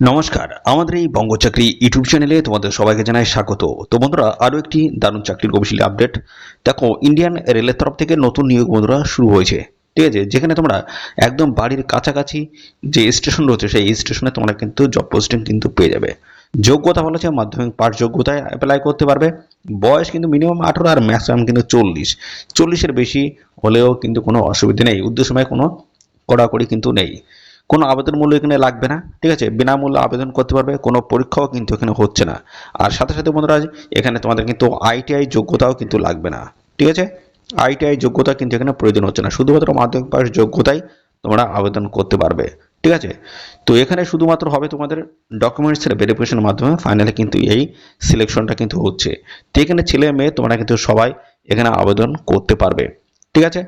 নমস্কার, আমাদের এই বঙ্গচাকরি ইউটিউব চ্যানেলে তোমাদের সবাইকে জানাই স্বাগত। তো বন্ধুরা, আরও একটি দারুণ চাকরির গবেষণী আপডেট দেখো ইন্ডিয়ান রেলের তরফ থেকে নতুন নিয়োগ বন্ধুরা শুরু হয়েছে। ঠিক আছে, যেখানে তোমরা একদম বাড়ির কাছাকাছি যে স্টেশন রয়েছে, সেই স্টেশনে তোমরা কিন্তু জব পোস্টিং কিন্তু পেয়ে যাবে। যোগ্যতা বলা হচ্ছে মাধ্যমিক পাঠ যোগ্যতায় অ্যাপ্লাই করতে পারবে। বয়স কিন্তু মিনিমাম আঠেরো আর ম্যাক্সিমাম কিন্তু চল্লিশ। চল্লিশের বেশি হলেও কিন্তু কোনো অসুবিধা নেই। উদ্দেশ্যময় কোনো কড়াকড়ি কিন্তু নেই। কোনো আবেদন মূল্য এখানে লাগবে না, ঠিক আছে? বিনামূল্যে আবেদন করতে পারবে, কোনো পরীক্ষাও কিন্তু এখানে হচ্ছে না। আর সাথে সাথে বন্ধুরা, এখানে তোমাদের কিন্তু আইটিআই যোগ্যতাও কিন্তু লাগবে না, ঠিক আছে? আইটিআই যোগ্যতা কিন্তু এখানে প্রয়োজন হচ্ছে না, শুধুমাত্র মাধ্যমিক পাস যোগ্যতাই তোমরা আবেদন করতে পারবে, ঠিক আছে? তো এখানে শুধুমাত্র হবে তোমাদের ডকুমেন্টসের ভেরিফিকেশনের মাধ্যমে ফাইনালে কিন্তু এই সিলেকশনটা কিন্তু হচ্ছে। তো এখানে ছেলে মেয়ে তোমরা কিন্তু সবাই এখানে আবেদন করতে পারবে, ঠিক আছে?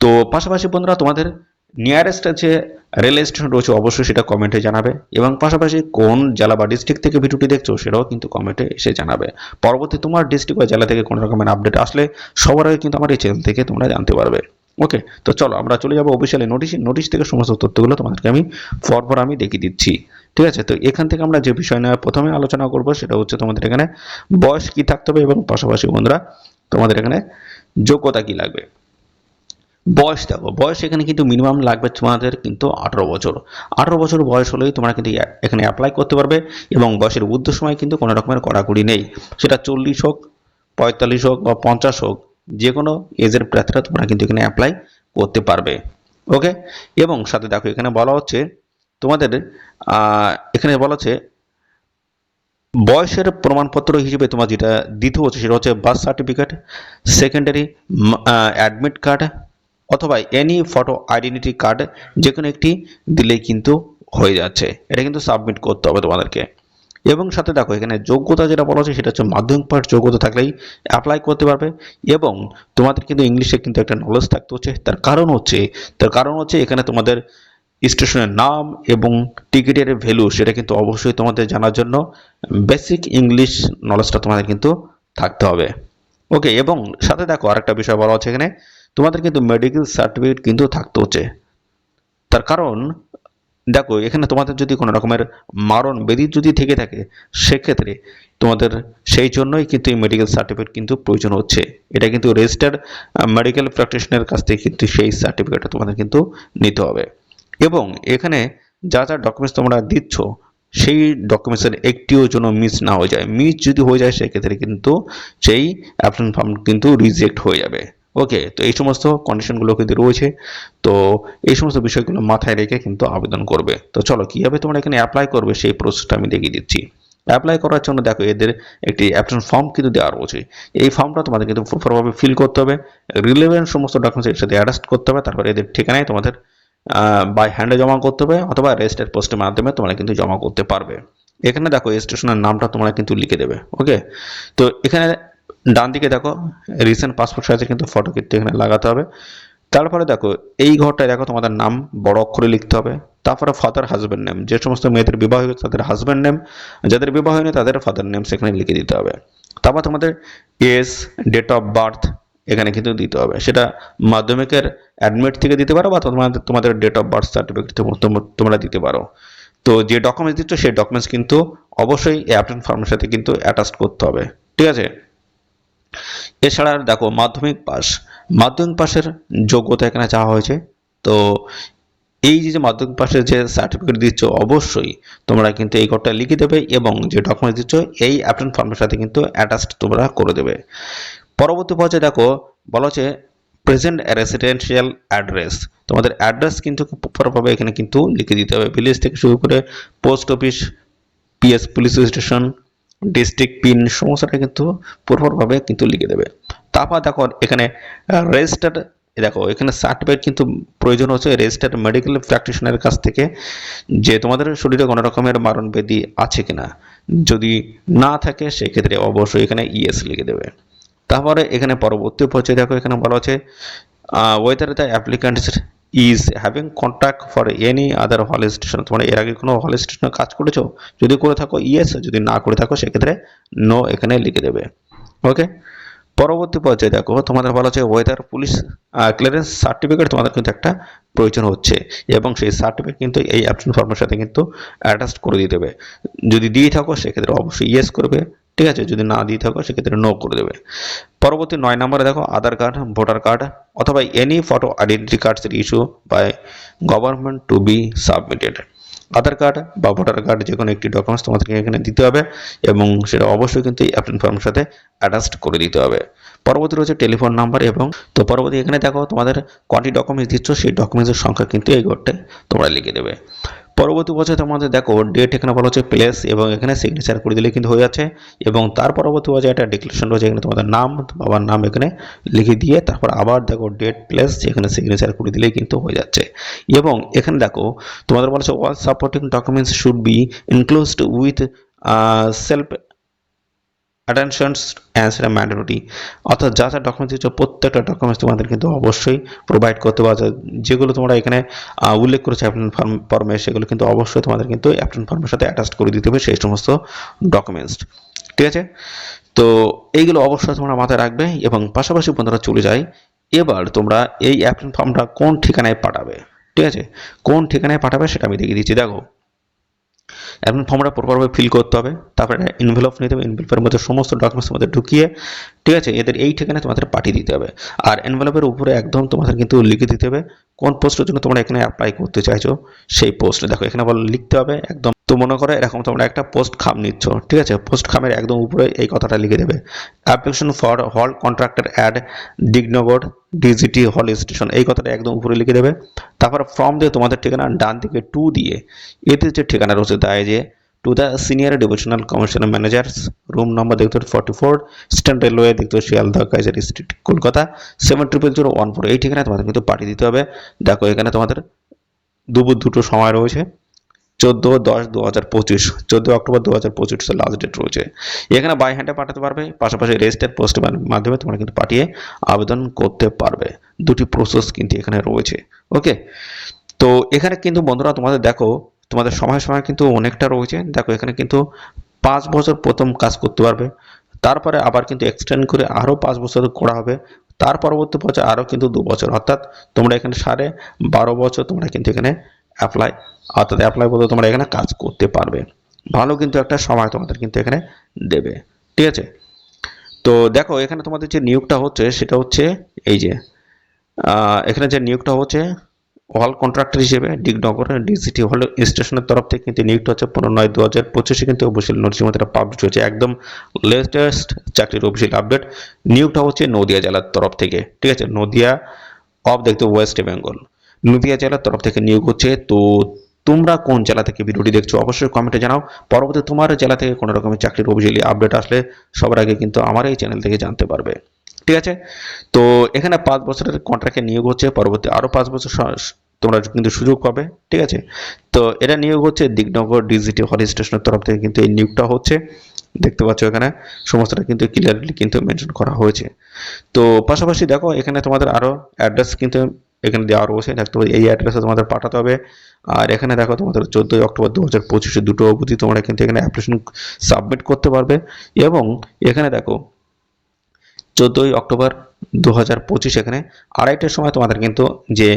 তো পাশাপাশি বন্ধুরা, তোমাদের নিয়ারেস্ট যে রেল স্টেশন রয়েছে, অবশ্যই সেটা কমেন্টে জানাবে। এবং পাশাপাশি কোন জেলা বা ডিস্ট্রিক্ট থেকে ভিডিওটি দেখছ, সেটাও কিন্তু কমেন্টে এসে জানাবে। পরবর্তী তোমার ডিস্ট্রিক্ট বা জেলা থেকে কোনো রকমের আপডেট আসলে সবার আগে কিন্তু আমার এই চ্যানেল থেকে তোমরা জানতে পারবে। ওকে তো চলো আমরা চলে যাব অফিসিয়ালি নোটিশ নোটিশ থেকে সমস্ত তথ্যগুলো তোমাদেরকে আমি পরপর আমি দেখিয়ে দিচ্ছি। ঠিক আছে? তো এখান থেকে আমরা যে বিষয় নিয়ে প্রথমে আলোচনা করব, সেটা হচ্ছে তোমাদের এখানে বয়স কি থাকতে হবে এবং পাশাপাশি বন্ধুরা তোমাদের এখানে যোগ্যতা কি লাগবে? বয়স দেখো, বয়স এখানে কিন্তু মিনিমাম লাগবে তোমাদের কিন্তু আঠারো বছর। আঠারো বছর বয়স হলেই তোমরা কিন্তু এখানে অ্যাপ্লাই করতে পারবে এবং বয়সের উর্ধ্ব সময় কিন্তু কোনো রকমের কড়াকড়ি নেই। সেটা চল্লিশ হোক, পঁয়তাল্লিশ হোক বা পঞ্চাশ হোক যে কোনো এজের প্রার্থীরা তোমরা কিন্তু এখানে অ্যাপ্লাই করতে পারবে। ওকে এবং সাথে দেখো এখানে বলা হচ্ছে, তোমাদের এখানে বলা হচ্ছে, বয়সের প্রমাণপত্র হিসেবে তোমার যেটা দিতে হচ্ছে, সেটা হচ্ছে birth certificate secondary admit card অথবা এনি ফটো আইডেন্টিটি কার্ড যে কোনো একটি দিলেই কিন্তু হয়ে যাচ্ছে। এটা কিন্তু সাবমিট করতে হবে তোমাদেরকে। এবং সাথে দেখো, এখানে যোগ্যতা যেটা বলা হচ্ছে সেটা হচ্ছে মাধ্যমিক পাঠ যোগ্যতা থাকলেই অ্যাপ্লাই করতে পারবে এবং তোমাদের কিন্তু ইংলিশে কিন্তু একটা নলেজ থাকতে হচ্ছে। তার কারণ হচ্ছে, তার কারণ হচ্ছে এখানে তোমাদের স্টেশনের নাম এবং টিকিটের ভ্যালু সেটা কিন্তু অবশ্যই তোমাদের জানার জন্য বেসিক ইংলিশ নলেজটা তোমাদের কিন্তু থাকতে হবে। ওকে এবং সাথে দেখো আরেকটা বিষয় বলা হচ্ছে এখানে তোমাদের কিন্তু মেডিকেল সার্টিফিকেট কিন্তু থাকতে হচ্ছে। তার কারণ, দেখো, এখানে তোমাদের যদি কোনো রকমের মারণ বেদি যদি থেকে থাকে, সেক্ষেত্রে তোমাদের সেই জন্যই কিন্তু এই মেডিকেল সার্টিফিকেট কিন্তু প্রয়োজন হচ্ছে। এটা কিন্তু রেজিস্টার্ড মেডিকেল প্র্যাকটিশনের কাছ থেকে কিন্তু সেই সার্টিফিকেটটা তোমাদের কিন্তু নিতে হবে। এবং এখানে যা যা ডকুমেন্টস তোমরা দিচ্ছ, সেই ডকুমেন্টসের একটিও যেন মিস না হয়ে যায়। মিস যদি হয়ে যায়, সেক্ষেত্রে কিন্তু সেই অ্যাপ্লিকেশন ফর্ম কিন্তু রিজেক্ট হয়ে যাবে। ওকে তো এই সমস্ত কন্ডিশনগুলো কিন্তু রয়েছে। তো এই সমস্ত বিষয়গুলো মাথায় রেখে কিন্তু আবেদন করবে। তো চলো, কীভাবে তোমরা এখানে অ্যাপ্লাই করবে সেই প্রসেসটা আমি দেখিয়ে দিচ্ছি। অ্যাপ্লাই করার জন্য দেখো, এদের একটি অ্যাপ্লিকেশন ফর্ম কিন্তু দেওয়া রয়েছে। এই ফর্মটা তোমাদের কিন্তু প্রপারভাবে ফিল করতে হবে। রিলেভেন্ট সমস্ত ডকুমেন্টস এর সাথে অ্যাডাস্ট করতে হবে। তারপরে এদের ঠিকানায় তোমাদের বাই হ্যান্ডে জমা করতে হবে অথবা রেজিস্টার পোস্টের মাধ্যমে তোমরা কিন্তু জমা করতে পারবে। এখানে দেখো স্টেশনের নামটা তোমরা কিন্তু লিখে দেবে। ওকে তো এখানে ডান দিকে দেখো রিসেন্ট পাসপোর্ট সাইজে কিন্তু ফটো কিন্তু এখানে লাগাতে হবে। তারপরে দেখো, এই ঘরটায় দেখো তোমাদের নাম, বড় অক্ষরে লিখতে হবে। তারপরে ফাদার হাজব্যান্ড নেম যে সমস্ত মেয়েদের বিবাহ হয়েছে তাদের হাজব্যান্ড নেম যাদের বিবাহ হয়নি তাদের ফাদার নেম সেখানে লিখে দিতে হবে। তারপর তোমাদের এজ ডেট অফ বার্থ এখানে কিন্তু দিতে হবে। সেটা মাধ্যমিকের অ্যাডমিট থেকে দিতে পারো বা তোমাদের তোমাদের ডেট অফ বার্থ সার্টিফিকেট তোমরা দিতে পারো। তো যে ডকুমেন্টস দিচ্ছ সেই ডকুমেন্টস কিন্তু অবশ্যই এই অ্যাপ্লিকেশন ফর্মের সাথে কিন্তু অ্যাটাচ করতে হবে। ঠিক আছে? এছাড়া দেখো মাধ্যমিক পাস। মাধ্যমিক পাসের যোগ্যতা এখানে চাওয়া হয়েছে। তো এই যে মাধ্যমিক পাসের যে সার্টিফিকেট দিচ্ছ, অবশ্যই তোমরা কিন্তু এই কোডটা লিখে দেবে এবং যে ডকুমেন্ট দিচ্ছ, এই অ্যাপ্লিকেশন ফর্মের সাথে কিন্তু অ্যাটাচড তোমরা করে দেবে। পরবর্তী পর্যায়ে দেখো, বলা হচ্ছে প্রেজেন্ট রেসিডেন্সিয়াল অ্যাড্রেস তোমাদের অ্যাড্রেস কিন্তু প্রপারভাবে এখানে কিন্তু লিখে দিতে হবে। ভিলেজ থেকে শুরু করে post office PS police station district pin সমস্যাটা কিন্তু প্রপারভাবে কিন্তু লিখে দেবে। তারপর দেখো এখানে রেজিস্টার্ড দেখো, এখানে সার্টিফিকেট কিন্তু প্রয়োজন হচ্ছে রেজিস্টার্ড মেডিকেল প্র্যাকটিশনারের কাছ থেকে যে তোমাদের শরীরে কোনো রকমের মারণ ব্যাধি আছে কিনা। যদি না থাকে, সেক্ষেত্রে অবশ্যই এখানে ইএস লিখে দেবে। তারপরে এখানে পরবর্তী পর্যায়ে দেখো, এখানে বলা হচ্ছে whether the applicant is having contact for any other hall station তোমরা এর আগে কোনো হল স্টেশনে কাজ করেছ? যদি করে থাকো ইয়েস যদি না করে থাকো, সেক্ষেত্রে নো এখানে লিখে দেবে। ওকে পরবর্তী পর্যায়ে দেখো, তোমাদের বলা হচ্ছে ওয়েদার পুলিশ ক্লিয়ারেন্স সার্টিফিকেট তোমাদের কিন্তু একটা প্রয়োজন হচ্ছে। এবং সেই সার্টিফিকেট কিন্তু এই অ্যাপশন ফর্মের সাথে কিন্তু অ্যাটাচ করে দিতে হবে যদি দিয়ে থাকো, সেক্ষেত্রে অবশ্যই ইয়েস করবে। ঠিক আছে? যদি না দিয়ে থাকো, সেক্ষেত্রে নো করে দেবে। পরবর্তী নয় নম্বরে দেখো আধার কার্ড, ভোটার কার্ড অথবা any photo identity cards issue by government to be submitted Aadhaar card বা ভোটার কার্ড যে কোনো একটি ডকুমেন্টস তোমাদেরকে এখানে দিতে হবে এবং সেটা অবশ্যই কিন্তু এই অ্যাপ্লিকেশন ফর্মের সাথে অ্যাটাচড করে দিতে হবে। পরবর্তী রয়েছে টেলিফোন নাম্বার এবং তো পরবর্তী এখানে দেখো তোমাদের কটি ডকুমেন্টস দিচ্ছ, সেই ডকুমেন্টসের সংখ্যা কিন্তু এই ঘরটা তোমরা লিখে দেবে। পরবর্তী বছর তোমাদের দেখো ডেট এখানে বলা হচ্ছে প্লেস এবং এখানে সিগনেচার করে দিলে কিন্তু হয়ে যাচ্ছে এবং তার পরবর্তী বছর একটা ডিক্লেশন রয়েছে এখানে তোমাদের নাম, বাবার নাম এখানে লিখে দিয়ে তারপর আবার দেখো ডেট প্লেস এখানে সিগনেচার করে দিলেই কিন্তু হয়ে যাচ্ছে। এবং এখানে দেখো তোমাদের বলা হচ্ছে all supporting documents should be enclosed with self attentions answer mandatory অর্থাৎ যা যা ডকুমেন্টস দিচ্ছ প্রত্যেকটা ডকুমেন্টস তোমাদের কিন্তু অবশ্যই প্রোভাইড করতে পারছে যেগুলো তোমরা এখানে উল্লেখ করেছ অ্যাপ্লিকেশন ফর্ম ফর্মে সেগুলো কিন্তু অবশ্যই তোমাদের কিন্তু অ্যাপ্লিকেশন ফর্মের সাথে অ্যাটাচ করে দিতে হবে সেই সমস্ত ডকুমেন্টস ঠিক আছে? তো এইগুলো অবশ্যই তোমরা মাথায় রাখবে এবং পাশাপাশি বন্ধুরা চলে যায় এবার তোমরা এই অ্যাপ্লিকেশন ফর্মটা কোন ঠিকানায় পাঠাবে? ঠিক আছে? কোন ঠিকানায় পাঠাবে সেটা আমি দেখিয়ে দিচ্ছি। দেখো এখন ফর্মটা প্রপারভাবে ফিল করতে হবে, তারপরে ইনভেলপ নিতে হবে ইনভেলপের মধ্যে সমস্ত ডকুমেন্টস তোমাদের ঢুকিয়ে, ঠিক আছে, এদের এই ঠিকানায় তোমাদের পাঠিয়ে দিতে হবে। আর এনভেলপের উপরে একদম তোমাদের কিন্তু লিখে দিতে হবে, কোন পোস্টের জন্য তোমরা এখানে অ্যাপ্লাই করতে চাইছো, সেই পোস্ট দেখো, এখানে বলো, লিখতে হবে, একদম তো মনে করো এরকম তোমরা একটা পোস্ট খাম নিচ্ছ, ঠিক আছে? পোস্ট খামের একদম উপরে এই কথাটা লিখে দেবে। Application for hall contractor at Dignagar DGT hall station এই কথাটা একদম উপরে লিখে দেবে। তারপর ফর্ম দিয়ে তোমাদের ঠিকানা ডান দিকে টু দিয়ে, এতে যে ঠিকানা রয়েছে তাই যে to the senior divisional commissioner managers room number দেখতে ফর্টি ফোর স্ট্যান্ড রেলওয়ে দেখতে Sealdah Kaiser street Kolkata seven triple zero one four এই ঠিকানায় তোমাদের কিন্তু পাঠিয়ে দিতে হবে। দেখো এখানে তোমাদের দুপুর দুটো সময় রয়েছে। চোদ্দ দশ দু হাজার পঁচিশ, চোদ্দ অক্টোবর দু হাজার পঁচিশ লাস্ট ডেট রয়েছে। এখানে বাই হ্যান্ডে পাঠাতে পারবে, পাশাপাশি রেজিস্টার পোস্টের মাধ্যমে তোমরা কিন্তু পাঠিয়ে আবেদন করতে পারবে। দুটি প্রসেস কিন্তু এখানে রয়েছে ওকে তো এখানে কিন্তু বন্ধুরা তোমাদের দেখো, তোমাদের সময় সময় কিন্তু অনেকটা রয়েছে। দেখো এখানে কিন্তু পাঁচ বছর প্রথম কাজ করতে পারবে। তারপরে আবার কিন্তু এক্সটেন্ড করে আরও পাঁচ বছর করা হবে। তার পরবর্তী পর্যায়ে আরও কিন্তু দু বছর। অর্থাৎ তোমরা এখানে সাড়ে বারো বছর তোমরা কিন্তু এখানে অ্যাপ্লাই অর্থাৎ অ্যাপ্লাই বলতে তোমরা এখানে কাজ করতে পারবে। ভালো কিন্তু একটা সময় তোমাদের কিন্তু এখানে দেবে, ঠিক আছে? তো দেখো, এখানে তোমাদের যে নিয়োগটা হচ্ছে, সেটা হচ্ছে এই যে এখানে যে নিয়োগটা হচ্ছে হল কন্ট্রাক্টর হিসেবে ডিগনগর ডিসিটি হল স্টেশনের তরফ থেকে কিন্তু নিয়োগটা হচ্ছে পনেরো নয় দু হাজার পঁচিশে কিন্তু অফিসিয়াল মধ্যে পাবলিশ হয়েছে। একদম লেটেস্ট চাকরির অফিসিয়াল আপডেট নিয়োগটা হচ্ছে নদিয়া জেলার তরফ থেকে, ঠিক আছে? নদিয়া অফ দেখতে ওয়েস্ট বেঙ্গল নদিয়া জেলার তরফ থেকে নিয়োগ হচ্ছে। তো তোমরা কোন জেলা থেকে ভিডিওটি দেখছ অবশ্যই কমেন্টে জানাও। পরবর্তী তোমার জেলা থেকে কোনো রকমের চাকরির অভিযোগ আপডেট আসলে সবার আগে কিন্তু আমার এই চ্যানেল থেকে জানতে পারবে। ঠিক আছে? তো এখানে পাঁচ বছরের কন্ট্রাক্টে নিয়োগ হচ্ছে। পরবর্তী আরও পাঁচ বছর তোমরা কিন্তু সুযোগ পাবে। ঠিক আছে? তো এটা নিয়োগ হচ্ছে দিগনগর ডিজিটি হল স্টেশনের তরফ থেকে কিন্তু এই নিয়োগটা হচ্ছে। দেখতে পাচ্ছ এখানে সমস্তটা কিন্তু ক্লিয়ারলি কিন্তু মেনশন করা হয়েছে। তো পাশাপাশি দেখো এখানে তোমাদের আরও অ্যাড্রেস কিন্তু এখানে দেওয়া রয়েছে। দেখতে পাচ্ছ এই অ্যাড্রেসে তোমাদের পাঠাতে হবে। আর এখানে দেখো, তোমাদের চোদ্দোই অক্টোবর দু হাজার পঁচিশে দুটো অবধি তোমরা কিন্তু এখানে অ্যাপ্লিকেশন সাবমিট করতে পারবে। এবং এখানে দেখো, চোদ্দোই অক্টোবর দু হাজার পঁচিশ এখানে আড়াইটার সময় তোমাদের কিন্তু যে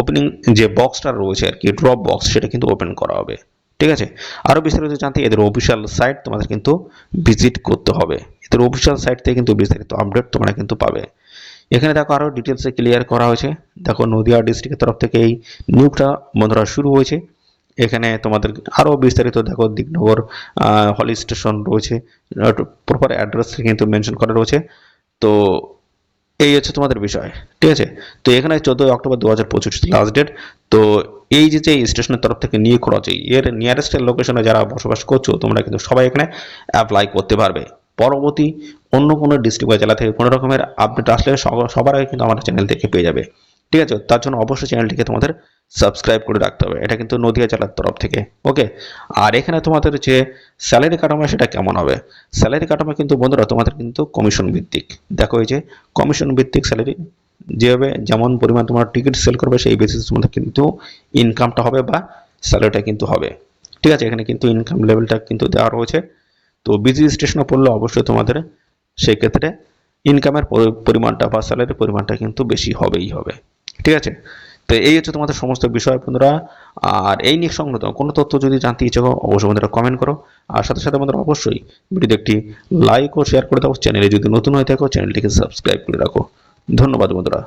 ওপেনিং যে বক্সটা রয়েছে আর কি ড্রপ বক্স সেটা কিন্তু ওপেন করা হবে। ঠিক আছে? আরও বিস্তারিত জানতে এদের অফিসিয়াল সাইট তোমাদের কিন্তু ভিজিট করতে হবে। এদের অফিসিয়াল সাইট থেকে কিন্তু বিস্তারিত আপডেট তোমরা কিন্তু পাবে। এখানে দেখো আরও ডিটেলসে ক্লিয়ার করা হয়েছে। দেখো নদিয়া ডিস্ট্রিক্টের তরফ থেকে এই নিয়োগটা বন্ধুরা শুরু হয়েছে। এখানে তোমাদের আরও বিস্তারিত দেখো দিগনগর হল স্টেশন রয়েছে। প্রপার অ্যাড্রেস কিন্তু মেনশন করা রয়েছে। তো এই হচ্ছে তোমাদের বিষয়, ঠিক আছে? তো এখানে চোদ্দোই অক্টোবর দু হাজার পঁচিশ লাস্ট ডেট তো এই যে যে স্টেশনের তরফ থেকে নিয়োগ করা হচ্ছে, এর নিয়ারেস্ট লোকেশনে যারা বসবাস করছ, তোমরা কিন্তু সবাই এখানে অ্যাপ্লাই করতে পারবে। পরবর্তী অন্য কোনো ডিস্ট্রিক্ট বা জেলা থেকে কোনো রকমের আপডেট আসলে সব- সবার আগে কিন্তু আমাদের চ্যানেল থেকে পেয়ে যাবে। ঠিক আছে? তার জন্য অবশ্যই চ্যানেলটিকে তোমাদের সাবস্ক্রাইব করে রাখতে হবে। এটা কিন্তু নদিয়া জেলার তরফ থেকে। ওকে আর এখানে তোমাদের যে স্যালারি কাঠামো, সেটা কেমন হবে? স্যালারি কাঠামো কিন্তু বন্ধুরা, তোমাদের কিন্তু কমিশন ভিত্তিক। দেখো এই যে কমিশন ভিত্তিক স্যালারি যেভাবে যেমন পরিমাণ তোমার টিকিট সেল করবে, সেই বেসিস মধ্যে কিন্তু ইনকামটা হবে বা স্যালারিটা কিন্তু হবে। ঠিক আছে? এখানে কিন্তু ইনকাম লেভেলটা কিন্তু দেওয়া রয়েছে। তো বিজি স্টেশনে পড়লে অবশ্যই তোমাদের সেই ক্ষেত্রে ইনকামের পরিমাণটা বা স্যালারির পরিমাণটা কিন্তু বেশি হবেই হবে। ঠিক আছে? তো এই হচ্ছে তোমাদের সমস্ত বিষয় বন্ধুরা। আর এই নিয়ে সংক্রান্ত কোনো তথ্য যদি জানতে ইচ্ছে করো, অবশ্যই বন্ধুরা কমেন্ট করো। আর সাথে সাথে বন্ধুরা অবশ্যই ভিডিওতে একটি লাইক ও শেয়ার করে দাও। চ্যানেলে যদি নতুন হয়ে থাকো চ্যানেলটিকে সাবস্ক্রাইব করে রাখো। ধন্যবাদ বন্ধুরা।